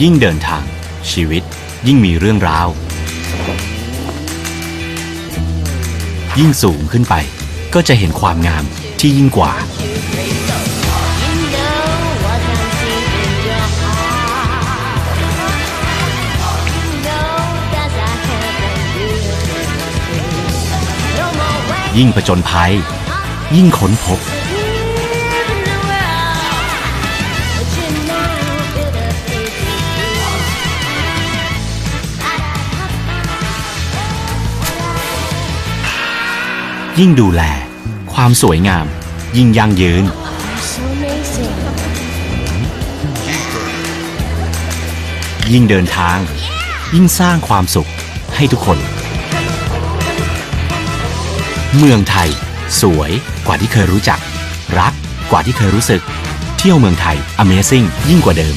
ยิ่งเดินทาง ชีวิตยิ่งมีเรื่องราว ยิ่งสูงขึ้นไป ก็จะเห็นความงามที่ยิ่งกว่า ยิ่งผจญภัย ยิ่งค้นพบ ยิ่งดูแล ความสวยงาม ยิ่งยั่งยืน ยิ่งเดินทาง ยิ่งสร้างความสุขให้ทุกคน เมืองไทย สวยกว่าที่เคยรู้จัก รักกว่าที่เคยรู้สึก เที่ยวเมืองไทย Amazing ยิ่งกว่าเดิม